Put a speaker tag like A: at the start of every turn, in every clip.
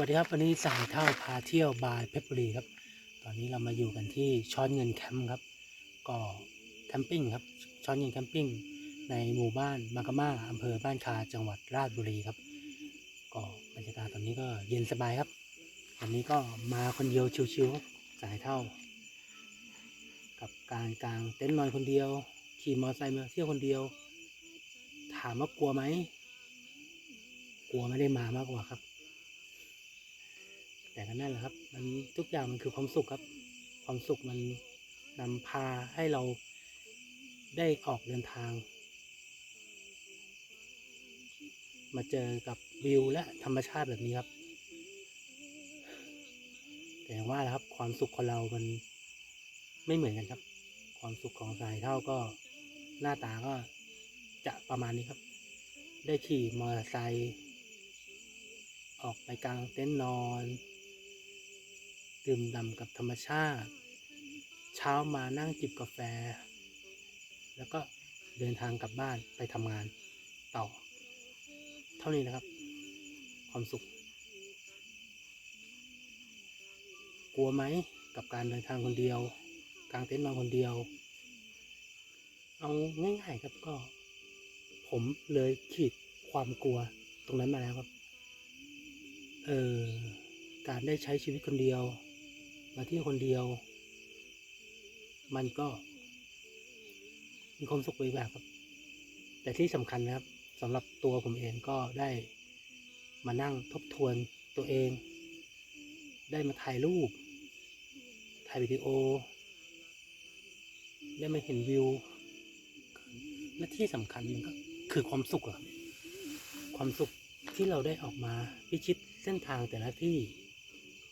A: วัสดีครับวันนี้สายเท่าพาเที่ยวบายเพชรบุรีครับ ตอนนี้เรามาอยู่กันที่ช้อนเงินแคมป์ครับ ก็แคมปิ้งครับช้อนเงินแคมปิ้งในหมู่บ้านมากาม่าอำเภอบ้านคาจังหวัดราชบุรีครับ ก็บรรยากาศตอนนี้ก็เย็นสบายครับวันนี้ก็มาคนเดียวชิวๆครับสายเท่า กับการกางเต็นท์นอนคนเดียว ขี่มอเตอร์ไซค์มาเที่ยวคนเดียว ถามว่ากลัวไหมกลัวไม่ได้มามากกว่าครับ แต่ก็นั่นแหละครับ มันทุกอย่างมันคือความสุขครับ ความสุขมันนำพาให้เราได้ออกเดินทาง มาเจอกับวิวและธรรมชาติแบบนี้ครับ แต่อย่างว่าแหละครับ ความสุขของเรามันไม่เหมือนกันครับ ความสุขของสายเท่าก็หน้าตาก็จะประมาณนี้ครับ ได้ขี่มอเตอร์ไซค์ออกไปกลางเต็นท์นอน ดื่มด่ำกับธรรมชาติ เช้ามานั่งจิบกาแฟ แล้วก็เดินทางกลับบ้านไปทำงานต่อ เท่านี้นะครับ ความสุข กลัวไหมกับการเดินทางคนเดียว กลางเต็นท์นอนคนเดียว เอาง่ายๆครับก็ ผมเลยขีดความกลัวตรงนั้นมาแล้วครับ เออการได้ใช้ชีวิตคนเดียว มาเที่ยวคนเดียว มันก็มีความสุขไปแบบครับ แต่ที่สำคัญนะครับสำหรับตัวผมเองก็ได้มานั่งทบทวนตัวเอง ได้มาถ่ายรูป ถ่ายวิดีโอ ได้มาเห็นวิว และที่สำคัญมันก็คือความสุขอะความสุขที่เราได้ออกมาพิชิตเส้นทางแต่ละที่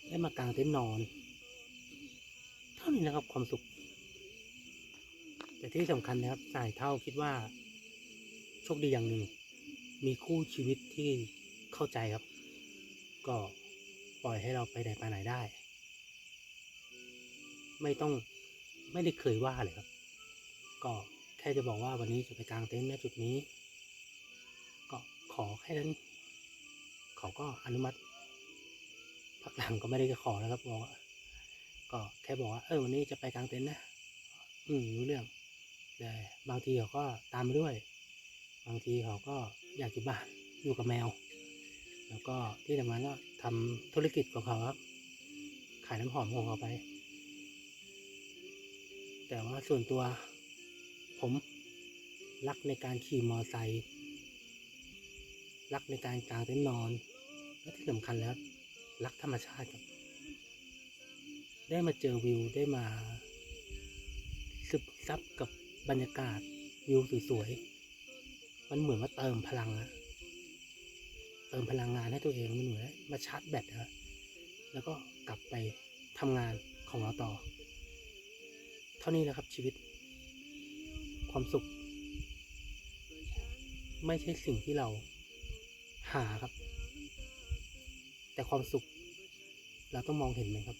A: ได้มากางเต็นท์นอน่านี้นะครับความสุข แต่ที่สำคัญนะครับสายเท่าคิดว่า โชคดีอย่างหนึ่ง มีคู่ชีวิตที่เข้าใจครับ ก็ปล่อยให้เราไปไหนมาไหนได้ ไม่ต้องไม่ได้เคยว่าเลยครับ ก็แค่จะบอกว่าวันนี้จะไปกางเต็นท์ณจุดนี้ ก็ขอแค่นั้นเขาก็อนุมัติพักหลังก็ไม่ได้จะขอนะครับบอกว่า ก็แค่บอกว่าเออวันนี้จะไปกลางเต็นท์นะอืมรู้เรื่องแต่บางทีเขาก็ตามด้วย บางทีเขาก็อยากอยู่บ้านอยู่กับแมว แล้วก็ที่สำคัญก็ทำธุรกิจของเขาครับ ขายน้ำหอมของเขาไป แต่ว่าส่วนตัวผมรักในการขี่มอไซค์รักในการกางเต็นท์นอน และที่สำคัญแล้ว รักธรรมชาติครับ ได้มาเจอวิวได้มาซึบซับกับบรรยากาศวิวสวยๆ มันเหมือนว่าเติมพลังอะเติมพลังงานให้ตัวเองมันเหมือนมาชาร์จแบตอะแล้วก็กลับไปทำงานของเราต่อ เท่านี้แหละครับชีวิต ความสุข ไม่ใช่สิ่งที่เราหาครับ แต่ความสุข เราต้องมองเห็นไหมครับ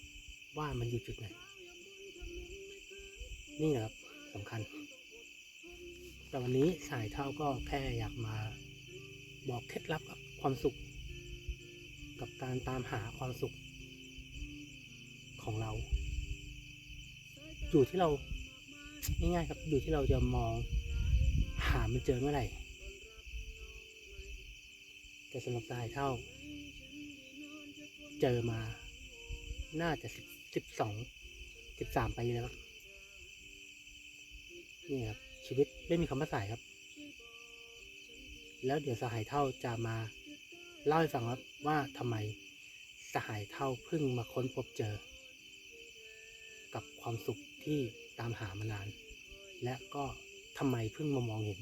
A: ว่ามันอยู่จุดไหน นี่แหละครับสำคัญ แต่วันนี้สายเท่าก็แค่อยากมาบอกเคล็ดลับกับความสุข กับการตามหาความสุข ของเรา อยู่ที่เราง่ายๆครับอยู่ที่เราจะมองหามันเจอเมื่อไหร่แต่สำหรับสายเท่า เจอมาน่าจะสิบ สิบสองสิบสามปีแล้วครับนี่ครับ ชีวิตไม่มีคำว่าสายครับ แล้วเดี๋ยวสหายเท่าจะมาเล่าให้ฟังครับว่าทำไมสหายเท่าเพิ่งมาค้นพบเจอ กับความสุขที่ตามหามานาน และก็ทำไมเพิ่งมามองเห็น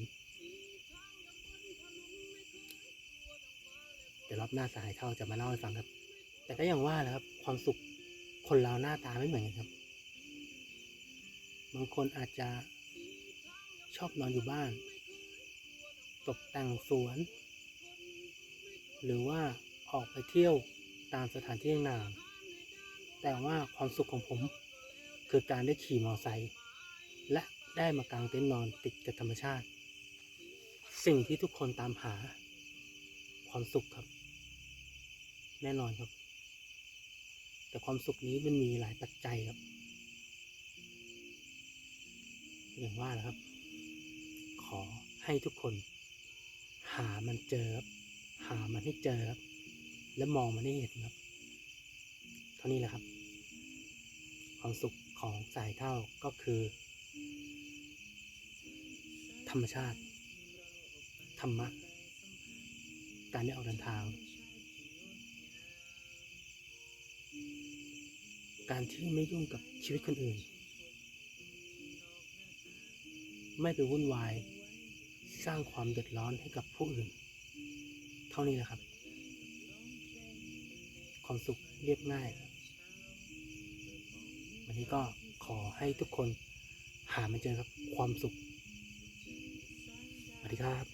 A: เดี๋ยวรอบหน้าสหายเท่าจะมาเล่าให้ฟังครับ แต่ก็อย่างว่าแหละครับ ความสุข คนเราหน้าตาไม่เหมือนกันครับ บางคนอาจจะชอบนอนอยู่บ้าน ตกแต่งสวน หรือว่าออกไปเที่ยวตามสถานที่ต่างๆแต่ว่าความสุขของผม คือการได้ขี่มอเตอร์ไซค์และได้มากางเต็นท์นอนติดกับธรรมชาติ สิ่งที่ทุกคนตามหา ความสุขครับ แน่นอนครับ แต่ความสุขนี้มันมีหลายปัจจัยครับ อย่างว่านะครับ ขอให้ทุกคน หามันเจอครับหามันให้เจอครับ และมองมันให้เห็นครับ เท่านี้แหละครับ ความสุขของสายเท่าก็คือ ธรรมชาติ ธรรมะ การได้ออกเดินทาง การที่ไม่ยุ่งกับชีวิตคนอื่น ไม่ไปวุ่นวาย สร้างความเดือดร้อนให้กับผู้อื่น เท่านี้แหละครับ ความสุขเรียบง่าย วันนี้ก็ขอให้ทุกคนหามันเจอครับความสุขสวัสดีครับ